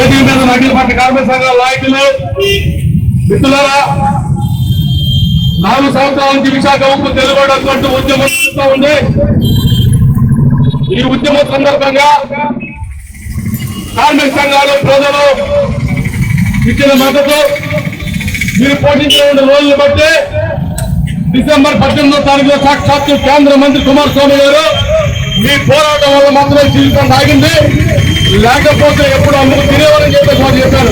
వేదిక మీద అఖిల కార్మిక సంఘాల నాయకులు మిత్రులారా నాలుగు సంవత్సరాల నుంచి విశాఖ ఉప్పు తెలుగుబడి ఉద్యమం చేస్తూ ఉంది. ఈ ఉద్యమం సందర్భంగా కార్మిక సంఘాలు ప్రజలు ఇచ్చిన మద్దతు మీరు పోషించిన రోజులు బట్టి డిసెంబర్ పద్దెనిమిదో తారీఖులో సాక్షాత్తు కేంద్ర మంత్రి కుమారస్వామి గారు మీ పోరాటం వల్ల మాత్రమే జీవితం సాగింది. లేకపోతే ఎప్పుడు అమ్ముకు తినేవారని చెప్పేసి వారు చెప్పారు.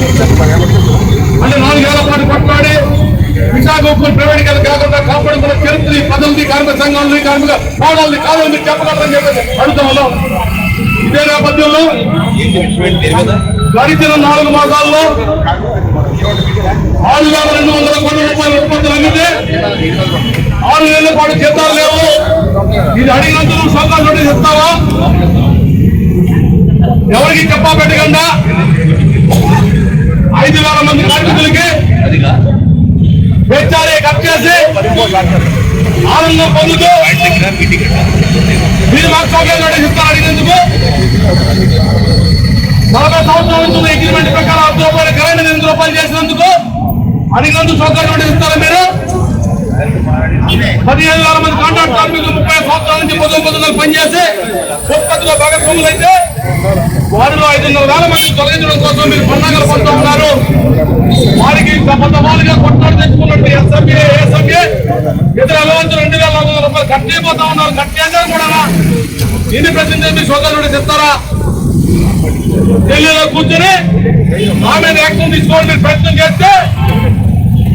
అంటే నాలుగేళ్ళ పాటు కొట్లాడి విశాఖ ఉక్కును ప్రైవేట్ కాకుండా కాపాడుకున్న చరిత్ర పదవులది కార్మిక సంఘాలని కార్మిక పోరాళ్ళని కాదని మీరు చెప్పగలరని చెప్పేసి అడుగుతా ఉన్నాం. ఇదే నేపథ్యంలో గడిచిన నాలుగు మాసాల్లో ఆరు వేల రెండు వందల కోట్ల రూపాయల ఉత్పత్తులు అందితే ఆరు నెలల పాటు జీతాలు లేవు. ఇది అడిగినందుకు సంఘాలు నోటీస్ ఇస్తావా? ఎవరికి చెప్పా పెట్టకుండా ఐదు వేల మంది కార్మికులకి వెచ్చారే కట్ చేసి ఆనందం పొందుతూ మీరు మాకు సౌకర్యం నడిపిస్తారు అడిగినందుకు. నలభై సంవత్సరాల నుంచి అగ్రిమెంట్ ప్రకారం ఐదు రూపాయలు కరెంట్ ఎనిమిది రూపాయలు చేసినందుకు అడిగినందుకు సౌకర్యం నడిపిస్తారు మీరు? పదిహేను వేల మంది కాంట్రాక్ట్ కార్మికులు ముప్పై సంవత్సరాల నుంచి పొద్దు పొద్దున పనిచేసి అయితే వారిలో ఐదున్నర వేల మంది తొలగించడం కోసం మీరు పండుగలు పడుతూ ఉన్నారు. వారికి దఫదఫాలుగా కొట్టాడు తెచ్చుకున్నట్టు ఎస్ఎంఏ ఏఎస్ఎంఏ ఇతర అలవంతు రెండు వేల నాలుగు వందల రూపాయలు కట్ చేయబోతా ఉన్నారు. కట్ చేశారు కూడా. దీన్ని ప్రతినిధి మీ సోదరుడు చెప్తారా? ఢిల్లీలో కూర్చొని ఆమె యాక్షన్ తీసుకోవడానికి మీరు ప్రయత్నం చేస్తే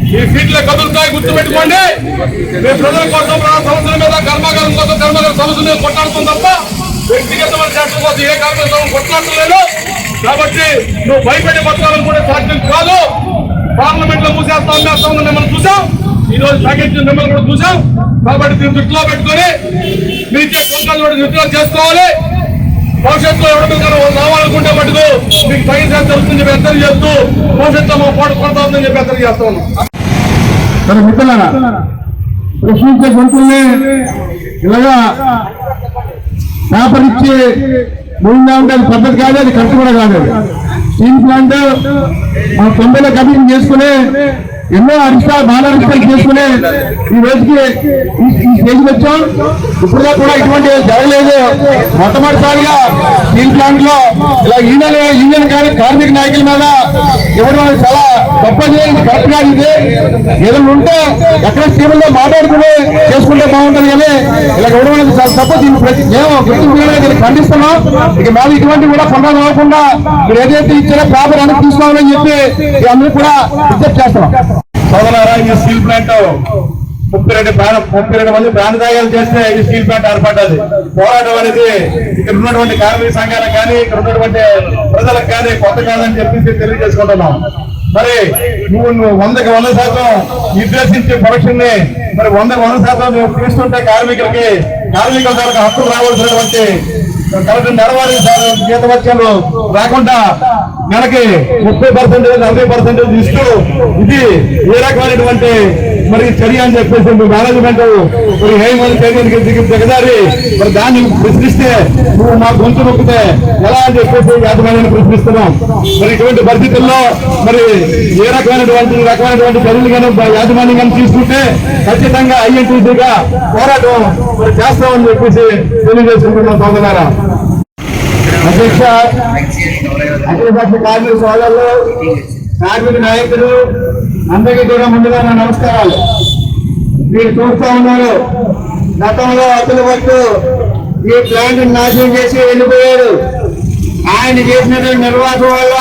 ఈ సీట్ల కదులుతాయి గుర్తుపెట్టుకోండి. మీ ప్రజల కోసం ప్రజల సమస్యల మీద కర్మాగారం కోసం కర్మాగారం సమస్యల మీద కొట్లాడుతుంది తప్ప వ్యక్తిగతమైన శాస్త్రం కోసం ఏ కార్మిక కొట్లాడలేదు కాబట్టి నువ్వు భయపడి బతకాలని కూడా సాధ్యం కాదు. పార్లమెంట్లో మూసేస్తా అమ్మేస్తా మిమ్మల్ని చూసాం. ఈ రోజు ప్యాకేజ్ మిమ్మల్ని కూడా చూసాం. కాబట్టి దీన్ని దృష్టిలో పెట్టుకొని మీకే కొంకలు కూడా దృష్టిలో చేసుకోవాలి. భవిష్యత్తులో ఎవరికైనా రావాలనుకుంటే మటుకు మీకు తగిన శాతం జరుగుతుందని చెప్పి హెచ్చరిక చేస్తూ భవిష్యత్తులో మా పాటు కొడతామని చెప్పి హెచ్చరిక చేస్తా ఉన్నాం. మిత్రులారా ప్రశ్నించే గొంతుల్ని ఇలాగా పేపర్ ఇచ్చి మూడిందా ఉంటే అది పద్ధతి కాదు అది ఖర్చు కూడా కాదు. స్టీల్ ప్లాంట్ మన తొంభైలో కమిషన్ చేసుకునే ఎన్నో అరిష్టాలు బాల అరిష్టాలు చేసుకునే ఈ రోజుకి ఈ స్టేజ్కి వచ్చాం. ఇప్పుడుగా కూడా ఇటువంటి జరగలేదు. మొట్టమొదటిసారిగా స్టీల్ ప్లాంట్లో ఇలా యూనియన్ యూనియన్ కార్మి- కార్మిక నాయకుల మీద ఇవ్వడం అనేది చాలా తప్పది కరెక్ట్గా ఇది. ఏదైనా ఉంటే ఎక్కడ స్టీముల్లో మాట్లాడుకుని చేసుకుంటే బాగుంటుంది కానీ ఇలా ఇవ్వడం అనేది చాలా తప్పు. దీన్ని ప్రతి మేము గుర్తింపుగా దీన్ని ఖండిస్తున్నాం. ఇక మేము ఇటువంటి కూడా పొందడం అవ్వకుండా మీరు ఏదైతే ఇచ్చారో ప్రాపర్ అనేది తీసుకోవాలని చెప్పి ఈ అందరూ కూడా విజ్ఞప్తి చేస్తున్నాం. సోదరారా ఈ స్టీల్ ప్లాంట్ ముప్పై రెండు ప్రాణ ముప్పై రెండు మంది ప్రాణదాయాలు చేస్తే ఈ స్టీల్ ప్లాంట్ ఏర్పడ్డది. పోరాటం అనేది ఇక్కడ ఉన్నటువంటి కార్మిక సంఘాలకు కానీ ఇక్కడ ఉన్నటువంటి ప్రజలకు కానీ కొత్త కాదని చెప్పేసి తెలియజేసుకుంటున్నాం. మరి నువ్వు నువ్వు వందకి వంద శాతం నిర్దేశించే ప్రొడక్షన్ని మరి వందకి వంద శాతం నువ్వు తీసుకుంటే కార్మికులకి కార్మికుల ద్వారా హక్కులు రావాల్సినటువంటి కరెక్ట్ నెరవేరి జీతవత్యాలు రాకుండా నెలకి ముప్పై పర్సెంటేజ్ నలభై పర్సెంటేజ్ ఇస్తూ ఇది ఏ రకమైనటువంటి మరి చర్య అని చెప్పేసి మీ మేనేజ్మెంట్ మరి హేమంత్ చైర్మన్కి దిగి దిగదారి మరి దాన్ని ప్రశ్నిస్తే నువ్వు మా గొంతు నొక్కితే ఎలా అని చెప్పేసి యాజమాన్యాన్ని ప్రశ్నిస్తున్నాం. మరి ఇటువంటి పరిస్థితుల్లో మరి ఏ రకమైనటువంటి రకమైనటువంటి చర్యలు కానీ యాజమాన్యం కానీ తీసుకుంటే ఖచ్చితంగా ఐఎన్టీసీగా పోరాటం మరి చేస్తామని చెప్పేసి తెలియజేసుకుంటున్నాం సోదరారా అధ్యక్ష అఖిలపక్ష కార్మిక సోదరులు కార్మిక నాయకులు అందరికీ కూడా ముందుగా నా నమస్కారాలు. మీరు చూస్తూ ఉన్నారు గతంలో అతని పట్టు ఈ ప్లాంట్ నాశనం చేసి వెళ్ళిపోయారు. ఆయన చేసినటువంటి నిర్వాహం వల్ల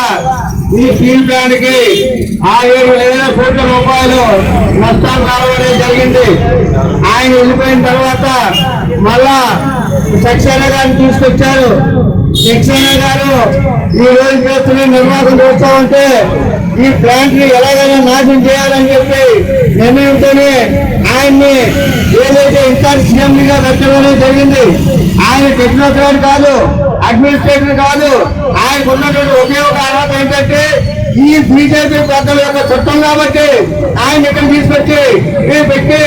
ఈ స్టీల్ ప్లాంట్కి ఆ ఏడు వేల కోట్ల రూపాయలు నష్టాలు రావడం జరిగింది. ఆయన వెళ్ళిపోయిన తర్వాత మళ్ళా సక్సేనా గారిని తీసుకొచ్చారు. సక్సేనా గారు ఈ రోజు చేస్తున్న నిర్వాహం చూస్తూ ఉంటే ఈ ప్లాంట్ని ఎలాగైనా నాశనం చేయాలని చెప్పి నిర్ణయంతోనే ఆయన్ని ఏదైతే ఇన్ఛార్జ్ సీఎం గా పెట్టడం జరిగింది ఆయన టెక్నోక్రాట్ కాదు అడ్మినిస్ట్రేటర్ కాదు ఆయనకు ఉన్నటువంటి ఒకే ఒక అర్హత ఏంటంటే ఈ బీజేపీ పెద్దల యొక్క చట్టం కాబట్టి ఆయన ఇక్కడ తీసుకొచ్చి పెట్టి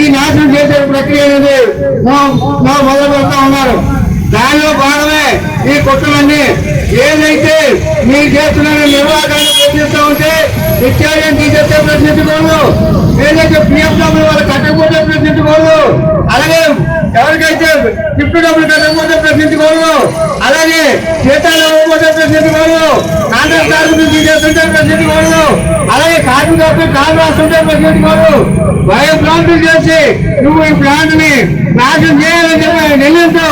ఈ నాశనం చేసే ప్రక్రియ అనేది మొదలు పెడతా ఉన్నారు. దానిలో భాగమే ఈ కొట్టులన్నీ. ఏదైతే మీరు చేస్తున్న నిర్వాహకాన్ని ప్రశ్నిస్తూ ఉంటే నిత్యాన్ని తీసేస్తే ప్రశ్నించకూడదు ఏదైతే పిఎఫ్ డబ్బులు వాళ్ళు కట్టకపోతే ప్రశ్నించకూడదు అలాగే ఎవరికైతే గిఫ్ట్ డబ్బులు కట్టకపోతే ప్రశ్నించకూడదు అలాగే జీతాలు ఇవ్వకపోతే ప్రశ్నించకూడదు కాంట్రాక్ట్ కార్మికులు తీసేస్తుంటే ప్రశ్నించకూడదు అలాగే కార్మికులు కాలు రాస్తుంటే ప్రశ్నించకూడదు భయం ప్లాంట్లు చేసి నువ్వు ఈ ప్లాంట్ని నాశనం చేయాలని చెప్పి నిర్ణయంతో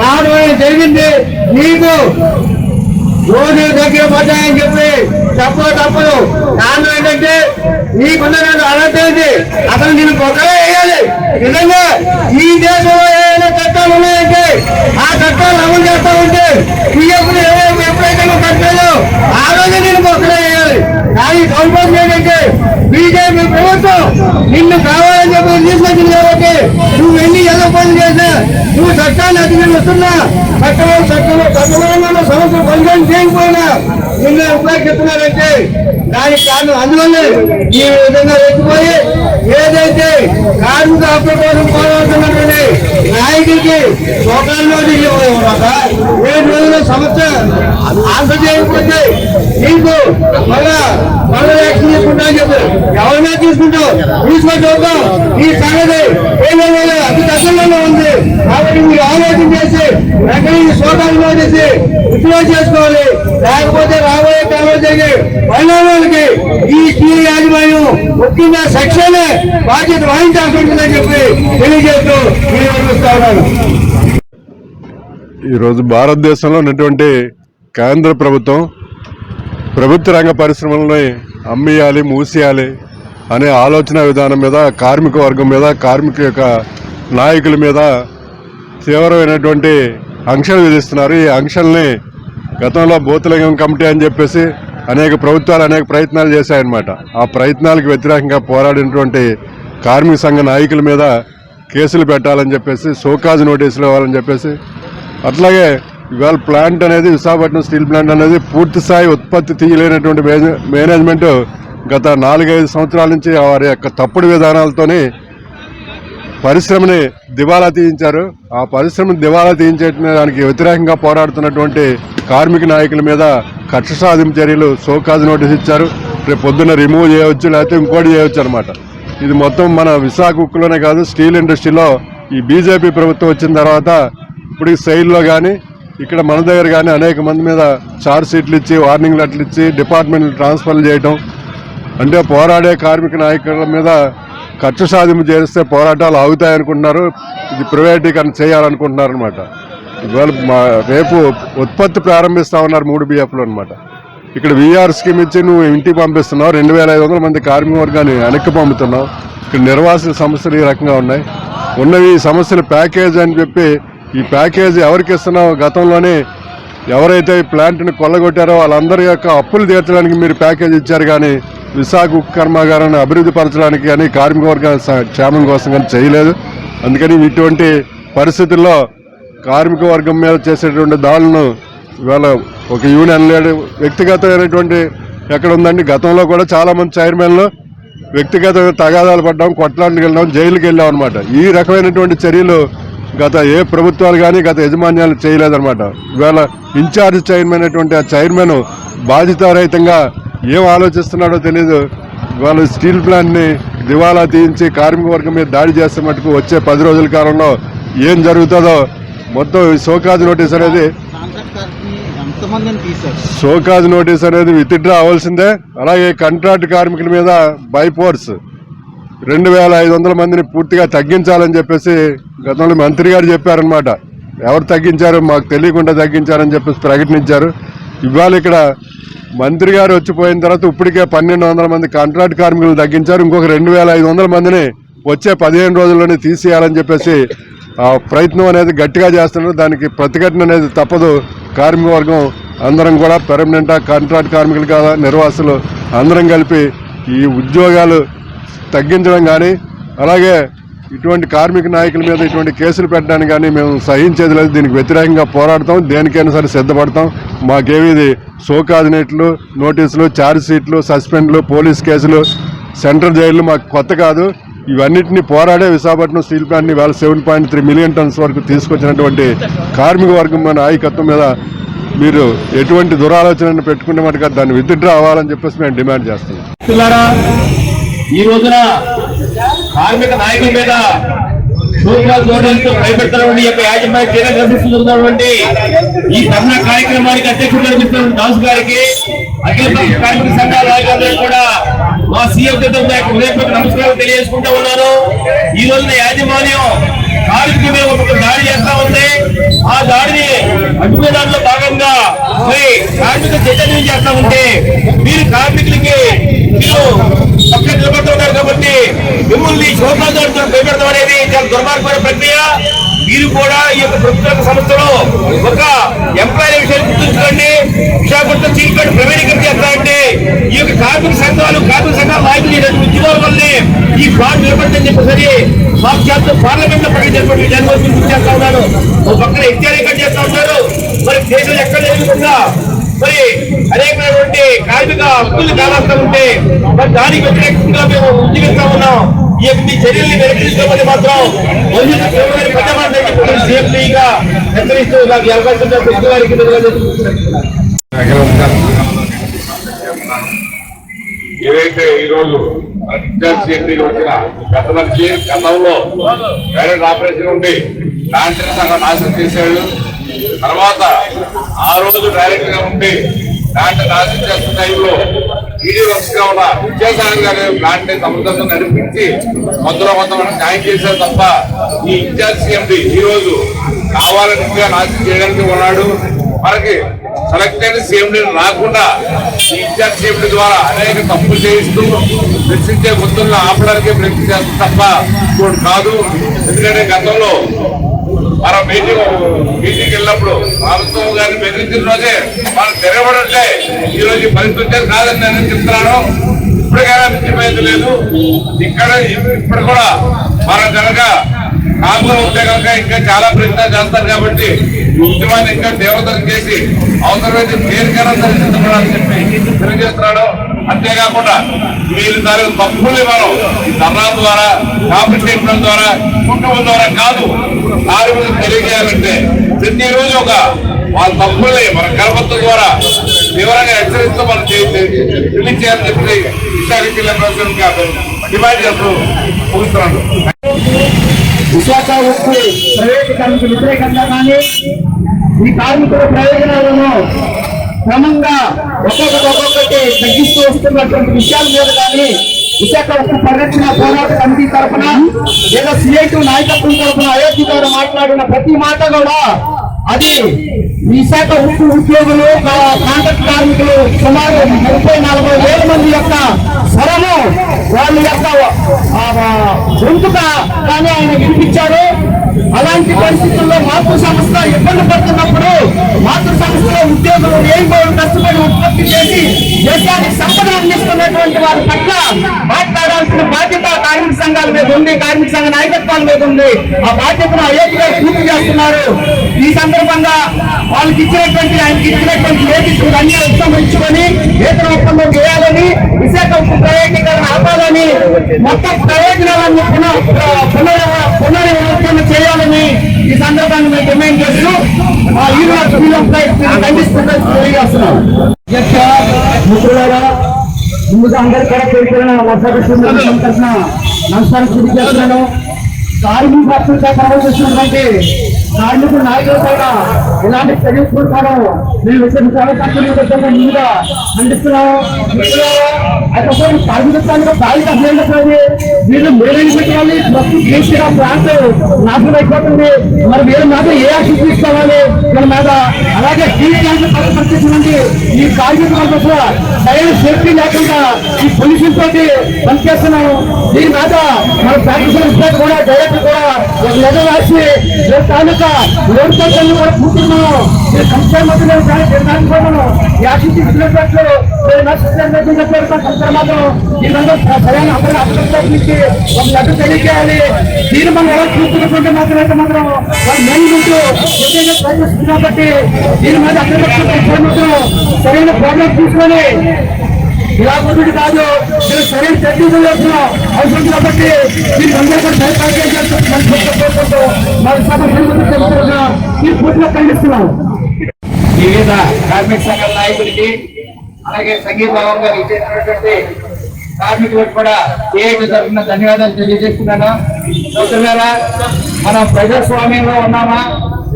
రావడం అనేది జరిగింది. నీకు రోజులు దగ్గర పడ్డాయని చెప్పి తప్పు తప్పదు. కారణం ఏంటంటే నీకున్న నాకు అర్హత ఏంటి అసలు నేను ఒకరే వేయాలి. నిజంగా ఈ దేశంలో ఏదైనా చట్టాలు ఉన్నాయంటే ఆ చట్టాలు అమలు చేస్తా ఉంటే పిఎఫ్లు ఏవైనా ఎప్పుడైతే నువ్వు కట్టలేదు ఆ రోజు నేను ఒకరే వేయాలి. కానీ దౌర్భాగ్యం ఏంటంటే బీజేపీ ప్రభుత్వం నిన్ను కావాలని చెప్పి ఎన్నో పనులు చేసినా నువ్వు చట్టాన్ని అధికారులు వస్తున్నా చట్టంలో చట్టంలో చట్టంలో సమస్య పరిగణన చేయకపోయినా నిన్ను ఉపయోగిస్తున్నారంటే దానికి కారణం అందువల్లే ఈ విధంగా ఎత్తిపోయి ఏదైతే కార్మిక హక్కుల కోసం పోరాడుతున్నటువంటి నాయకుడికి లోకాల్లో ఏడు రోజుల సమస్య ఆన్సర్ చేయకపోతే నీకు మళ్ళా మళ్ళీ యాక్షన్ తీసుకుంటా అని చెప్పారు ఎవరైనా తీసుకుంటావు. తీసుకొని ఈ సంగతి ఏదైనా కాబట్టి మీరు ఆలోచన చేసి వెంటనే సోదాలు చేసి ఉద్యోగం చేసుకోవాలి. లేకపోతే రాబోయే కాలంలో జరిగే పరిణామాలకి ఈ స్టీల్ యాజమాన్యం ముఖ్యంగా సెక్షనే బాధ్యత వహించాల్సి ఉంటుందని చెప్పి తెలియజేస్తూ నేను వివరిస్తా ఉన్నాను ఈరోజు భారతదేశంలో ఉన్నటువంటి కేంద్ర ప్రభుత్వం ప్రభుత్వ రంగ పరిశ్రమలని అమ్మేయాలి మూసేయాలి అనే ఆలోచన విధానం మీద కార్మిక వర్గం మీద కార్మిక యొక్క నాయకుల మీద తీవ్రమైనటువంటి ఆంక్షలు విధిస్తున్నారు. ఈ ఆంక్షల్ని గతంలో బూతలింగం కమిటీ అని చెప్పేసి అనేక ప్రభుత్వాలు అనేక ప్రయత్నాలు చేశాయన్నమాట. ఆ ప్రయత్నాలకు వ్యతిరేకంగా పోరాడినటువంటి కార్మిక సంఘ నాయకుల మీద కేసులు పెట్టాలని చెప్పేసి సోకాజ్ నోటీసులు ఇవ్వాలని చెప్పేసి అట్లాగే ఇవాళ ప్లాంట్ అనేది విశాఖపట్నం స్టీల్ ప్లాంట్ అనేది పూర్తి స్థాయి ఉత్పత్తి తీయలేనటువంటి మేనే- మేనేజ్మెంట్ గత నాలుగైదు సంవత్సరాల నుంచి వారి యొక్క తప్పుడు విధానాలతోని పరిశ్రమని దివాలా తీయించారు. ఆ పరిశ్రమని దివాలా తీయించే దానికి వ్యతిరేకంగా పోరాడుతున్నటువంటి కార్మిక నాయకుల మీద కక్ష సాధింపు చర్యలు సోకాజ్ నోటీస్ ఇచ్చారు. రేపు పొద్దున్న రిమూవ్ చేయవచ్చు లేకపోతే ఇంకోటి చేయవచ్చు అనమాట ఇది మొత్తం మన విశాఖ ఉక్కులోనే కాదు స్టీల్ ఇండస్ట్రీలో ఈ బీజేపీ ప్రభుత్వం వచ్చిన తర్వాత ఇప్పుడు ఈ కానీ ఇక్కడ మన దగ్గర కానీ అనేక మంది మీద చార్జ్ షీట్లు ఇచ్చి వార్నింగ్ లెటర్లు ఇచ్చి డిపార్ట్మెంట్లు ట్రాన్స్ఫర్లు చేయటం అంటే పోరాడే కార్మిక నాయకుల మీద ఖర్చు సాధింపు చేస్తే పోరాటాలు ఆగుతాయనుకుంటున్నారు. ఇది ప్రైవేటీకరణ చేయాలనుకుంటున్నారు అనమాట ఇవాళ మా రేపు ఉత్పత్తి ప్రారంభిస్తా ఉన్నారు మూడు బిఎఫ్లు అనమాట ఇక్కడ విఆర్ స్కీమ్ ఇచ్చి నువ్వు ఇంటికి పంపిస్తున్నావు. రెండు వేల ఐదు వందల మంది కార్మిక వర్గాన్ని వెనక్కి పంపుతున్నావు. ఇక్కడ నిర్వాసిత సమస్యలు ఈ రకంగా ఉన్నాయి. ఉన్నవి ఈ సమస్యల ప్యాకేజ్ అని చెప్పి ఈ ప్యాకేజ్ ఎవరికి ఇస్తున్నావు? గతంలోనే ఎవరైతే ఈ ప్లాంట్ని కొల్లగొట్టారో వాళ్ళందరి యొక్క అప్పులు తీర్చడానికి మీరు ప్యాకేజ్ ఇచ్చారు కానీ విశాఖ ఉక్కు కర్మాగారాన్ని అభివృద్ధి పరచడానికి కానీ కార్మికవర్గ క్షేమం కోసం కానీ చేయలేదు. అందుకని ఇటువంటి పరిస్థితుల్లో కార్మిక వర్గం మీద చేసేటువంటి దాడులను ఇవాళ ఒక యూనియన్ లేడు వ్యక్తిగతమైనటువంటి ఎక్కడ ఉందండి? గతంలో కూడా చాలామంది చైర్మన్లు వ్యక్తిగత తగాదాలు పడ్డాం కొట్లాంటికి వెళ్ళాం జైలుకి వెళ్ళాం అనమాట ఈ రకమైనటువంటి చర్యలు గత ఏ ప్రభుత్వాలు కానీ గత యజమాన్యాలు చేయలేదన్నమాట. ఇవాళ ఇన్ఛార్జ్ చైర్మన్ అయినటువంటి ఆ చైర్మన్ బాధితారహితంగా ఏం ఆలోచిస్తున్నాడో తెలియదు వాళ్ళు స్టీల్ ప్లాంట్ని దివాలా తీయించి కార్మిక వర్గం మీద దాడి చేస్తే మటుకు వచ్చే పది రోజుల కాలంలో ఏం జరుగుతుందో మొత్తం show cause show cause notice అనేది షోకాజ్ నోటీస్ అనేది విత్డ్రా అవ్వాల్సిందే. అలాగే కాంట్రాక్ట్ కార్మికుల మీద బై ఫోర్స్ రెండు వేల ఐదు వందల మందిని పూర్తిగా తగ్గించాలని చెప్పేసి గతంలో మంత్రి గారు చెప్పారనమాట ఎవరు తగ్గించారు మాకు తెలియకుండా తగ్గించారని చెప్పేసి ప్రకటించారు. ఇవాళ ఇక్కడ మంత్రి గారు వచ్చిపోయిన తర్వాత ఇప్పటికే పన్నెండు వందల మంది కాంట్రాక్ట్ కార్మికులు తగ్గించారు. ఇంకొక రెండు వేల ఐదు వందల మందిని వచ్చే పదిహేను రోజుల్లోనే తీసేయాలని చెప్పేసి ఆ ప్రయత్నం అనేది గట్టిగా చేస్తున్నారు. దానికి ప్రతిఘటన అనేది తప్పదు. కార్మిక వర్గం అందరం కూడా పెర్మనెంట్ కాంట్రాక్ట్ కార్మికులు కాదా నిర్వాసులు అందరం కలిపి ఈ ఉద్యోగాలు తగ్గించడం కానీ అలాగే ఇటువంటి కార్మిక నాయకుల మీద ఇటువంటి కేసులు పెట్టడానికి కానీ మేము సహించేది లేదు. దీనికి వ్యతిరేకంగా పోరాడతాం. దేనికైనా సరే సిద్ధపడతాం. మాకేమిది ఇది సోకాదినేట్లు నోటీసులు ఛార్జ్ షీట్లు సస్పెండ్లు పోలీస్ కేసులు సెంట్రల్ జైలు మాకు కొత్త కాదు. ఇవన్నిటిని పోరాడే విశాఖపట్నం స్టీల్ ప్లాంట్ని వేల seven point three million tons వరకు తీసుకొచ్చినటువంటి కార్మిక వర్గం మన నాయకత్వం మీద మీరు ఎటువంటి దురాలోచనను పెట్టుకునే మటుగా దాన్ని విత్డ్రా అవ్వాలని చెప్పేసి మేము డిమాండ్ చేస్తున్నాం. ఈ రోజున కార్మిక నాయకుల మీద సూత్రాలు జోడించు భయపెడుతున్నటువంటి ఈ యొక్క యాజమాన్య చర్యలు ఈ ధర్నా కార్యక్రమానికి అధ్యక్షుడు కనిపిస్తున్న దాస్ గారికి అఖిల కార్మిక సంఘాల నాయకులందరూ కూడా మా సీఎం హృదయపూర్వక నమస్కారం తెలియజేసుకుంటూ ఉన్నాను. ఈ రోజున యాజమాన్యం కార్మికుల మీద ఒక దాడి చేస్తా ఉంది. ఆ దాడిని అడ్డుకోవడంలో భాగంగా మరి కార్మిక చైతన్యం చేస్తా ఉంటే మీరు కార్మికులకి మీరు పక్కన నిలబడుతున్నారు కాబట్టి మిమ్మల్ని శోభాదారుతో భయపెడతాం అనేది చాలా దుర్మార్గమైన ప్రక్రియ. మీరు కూడా ఈ యొక్క ప్రభుత్వ సంస్థలో ఒక ఎంప్లాయీ విషయాన్ని గుర్తుంచుకోండి. విశాఖపట్నం స్టీల్ ప్లాంట్ ప్రైవేటీకరణ చేస్తారంటే ఈ యొక్క కార్మిక సంఘాలు కార్మిక సంఘాల నాయకులు చేసినటువంటి ఉద్యోగాల వల్లే ఈ ప్లాంట్ నిలబడిందని చెప్పేసరి సాక్షాత్తు పార్లమెంట్లో ప్రకటించినటువంటి జన్మోత్సవం గుర్తు చేస్తా ఉన్నారు. ఒక పక్కన హెచ్ఆర్ ఎక్కడ చేస్తా ఉన్నారు. మరి దేశంలో ఎక్కడ జరుగుతుందా? మరి అనేకమైనటువంటి కార్మిక హక్కులు కావాల్సి ఉంటే మరి దానికి వ్యతిరేకంగా మేము ఉద్యమిస్తా ఉన్నాం. ఈ యొక్క చర్యల్ని వెనక్కించుకోమని మాత్రం భవిష్యత్తు తీవ్రమైన సేఫ్టీగా హెచ్చరిస్తూ నాకు అవకాశం ఇచ్చిన ఏదైతే ఈ రోజు ఇన్ఛార్జ్ ఎంట్రీ వచ్చిన గత మనిషి గతంలో డైరెక్ట్ ఆపరేషన్ ఉండి లాంఛన నాశనం చేశాడు. తర్వాత ఆ రోజు డైరెక్టర్గా ఉండి ప్లాంట్ నాశనం చేస్తున్న టైంలో ఈడీ వర్క్స్గా ఉన్న విద్యాసాగర్ గారి ప్లాంట్ని సమర్థంగా నడిపించి మొదలు కొంతమంది న్యాయం చేశారు తప్ప ఈ ఇన్ఛార్జ్ సీఎండి ఈ రోజు కావాలని ఇంకా నాశనం చేయడానికి ఉన్నాడు. మనకి సెలెక్ట్ అయిన సీఎండీ రాకుండా ఈ ఇన్ఛార్జ్ సీఎండీ ద్వారా అనేక తప్పులు చేయిస్తూ ప్రశ్నించే గుర్తులను ఆపడానికి ప్రయత్నం చేస్తుంది తప్ప ఇప్పుడు కాదు. ఎందుకంటే గతంలో మన మీటింగ్ మీటింగ్ వెళ్ళినప్పుడు ప్రభుత్వం గారిని బెదిరించిన రోజే మనం తెరవడంటే ఈ రోజు పరిస్థితి వచ్చేది కాదని నేను చెప్తున్నాను. ఇప్పటికైనా మించిపోయేది లేదు. ఇక్కడ ఇప్పుడు కూడా మన కనుక కాపుగా ఉంటే కనుక ఇంకా చాలా ప్రయత్నాలు చేస్తారు కాబట్టి ఉద్యమాన్ని ఇంకా దేవతలు చేసి అవసరమైతే దేనికైనా సరే సిద్ధపడాలని చెప్పి తెలియజేస్తున్నాడు. అంతేకాకుండా మీరు దాని తప్పుల్ని మనం ఈ ధర్నా ద్వారా చేయడం ద్వారా కుటుంబం ద్వారా కాదు కార్మికులకు తెలియజేయాలంటే ప్రతిరోజు ఒక వాళ్ళ తప్పుల్ని మన కలపత్రం ద్వారా వివరంగా హెచ్చరిస్తూ మనం తెలియజేయాలని చెప్పి విశాఖ జిల్లా ప్రభుత్వం డిమాండ్ చేస్తూ ముగిస్తున్నాను. విశాఖ ఉక్కు ప్రైవేటీకరణకు వ్యతిరేకంగా కానీ ఈ కార్మికుల ప్రయోజనాలను క్రమంగా ఒక్కొక్కటి ఒక్కొక్కటి తగ్గిస్తూ వస్తున్నటువంటి విషయాల మీద కానీ విశాఖ ఉక్కు పరిరక్షణ పోరాట కమిటీ తరఫున లేదా సిఐటి నాయకత్వం తరఫున అయోధ్య గారు మాట్లాడిన ప్రతి మాట కూడా అది విశాఖ ఉక్కు ఉద్యోగులు కాంట్రాక్ట్ కార్మికులు సుమారు ముప్పై నలభై వేల మంది యొక్క స్వరము వాళ్ళు యొక్క ఆ, గొంతుక కానీ ఆయన వినిపించారు అలాంటి పరిస్థితుల్లో మాతృ సంస్థ ఇబ్బంది పడుతున్నప్పుడు మాతృ సంస్థలో ఉద్యోగులు ఏం కష్టపడి ఉత్పత్తి చేసి దేశానికి సంపద అందిస్తున్నటువంటి వారి పట్ల మాట్లాడాల్సిన బాధ్యత సంఘాల మీద ఉంది కార్మిక సంఘ నాయకత్వాల మీద ఉంది. ఆ బాధ్యతను అయోధ్యగా పూర్తి చేస్తున్నారు. ఈ సందర్భంగా వాళ్ళకి ఇచ్చినటువంటి ఆయనకి ఇచ్చినటువంటి నోటీసులు అన్ని ఉపసంహరించుకొని వేతన ఒప్పందం చేయాలని విశాఖ ఉక్కు ప్రైవేటీకరణ ఆపాలని మొత్తం ప్రయోజనాలను పునః పునర్ పునర్విమర్శన చేయాలని ఈ సందర్భాన్ని మేము డిమాండ్ చేస్తూ ఆ యూనివర్సిటీ ఫీల్డ్ తెలియజేస్తున్నాం. ముందుగా అందరికీ కూడా పేరున వర్షాలు తరఫున నమస్కారం తెలియజేస్తున్నాను కార్మిక హక్కుల శాఖ కార్మికుల నాయకుల పైన ఎలాంటి చర్యలు కూడా మేము ఇక్కడ చాలా తక్కువ ముందుగా అందిస్తున్నాము అయితే ఒకసారి కార్మిక సంఘ బాధ్యత అభ్యర్థి వీళ్ళు మేలైన పెట్టాలి ప్రస్తుతం కేసీఆర్ ప్లాంట్ నాశనం అయిపోతుంది. మరి మీరు మీద ఏ యాక్షన్ తీసుకోవాలి? వీళ్ళ మీద అలాగే స్టీల్ ప్లాంట్ పరిస్థితి ఈ కార్మికుల వర్గంలో సరైన సేఫ్టీ లేకుండా ఈ పొల్యూషన్ తోటి పనిచేస్తున్నాము. దీని మీద మన ప్రాక్టీస్ కూడా డైరెక్ట్ డైరెక్టర్ కూడా ఒక లెటర్ రాసి రేపు తాలూకా లోన్ కూడా కూర్చున్నాము మీరు కంపెనీ మధ్యలో దానికి కూడా మనం యాక్షన్ తీసుకునేటట్లు కంపెనీ మాత్రం దీనిలో సరైన ఒక లెటర్ తెలియజేయాలి. దీన్ని మనం ఎలా చూసుకున్నటువంటి మాత్రం మాత్రం వాళ్ళు మేనేజ్మెంట్ ఏదైనా ప్రయత్నిస్తుంది కాబట్టి దీని మీద అక్కడ సరైన ప్రోగ్రామ్ తీసుకొని ఇలా ముందుకు కాదు. మీరు సరైన టెక్నికల్ చేస్తున్న అవసరం కాబట్టి మీరు అందరూ కూడా సహకారం చేస్తున్నారు మన సభ పూర్తిగా ఖండిస్తున్నాం. వివిధ కార్మిక సంఘాల నాయకులకి అలాగే సంఘీభావం గారు ఇచ్చేసినటువంటి కార్మికులకు కూడా ఏఐటి తరఫున ధన్యవాదాలు తెలియజేస్తున్నాను. చూస్తున్నారా మనం ప్రజాస్వామ్యంలో ఉన్నామా?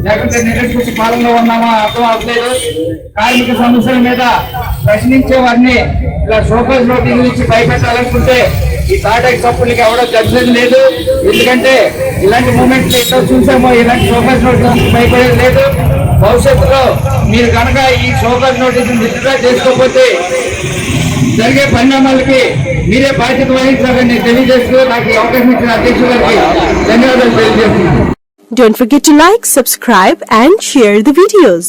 లేకుంటే నిరంకుశ పాలనలో ఉన్నామా? అర్థం అవట్లేదు కార్మిక సమస్యల మీద ప్రశ్నించే వారిని ఇలా షోకాజ్ నోటీసులు ఇచ్చి భయపెట్టాలనుకుంటే ఈ టాటాకి సప్పులకి ఎవడో జడ్జెస్ లేదు. ఎందుకంటే ఇలాంటి మూమెంట్స్ ఎక్కడ చూసామో ఇలాంటి షోకాజ్ నోటీసులు భయపడేది లేదు. భవిష్యత్తులో మీరు కనుక ఈ షోకాజ్ నోటీసు విత్డ్రా చేసుకోకపోతే జరిగే పరిణామాలకి మీరే బాధ్యత వహించాలని తెలియజేస్తూ నాకు అవకాశం ఇచ్చిన అధ్యక్షుల గారికి ధన్యవాదాలు తెలియజేస్తున్నాను. Don't forget to like, subscribe and share the videos.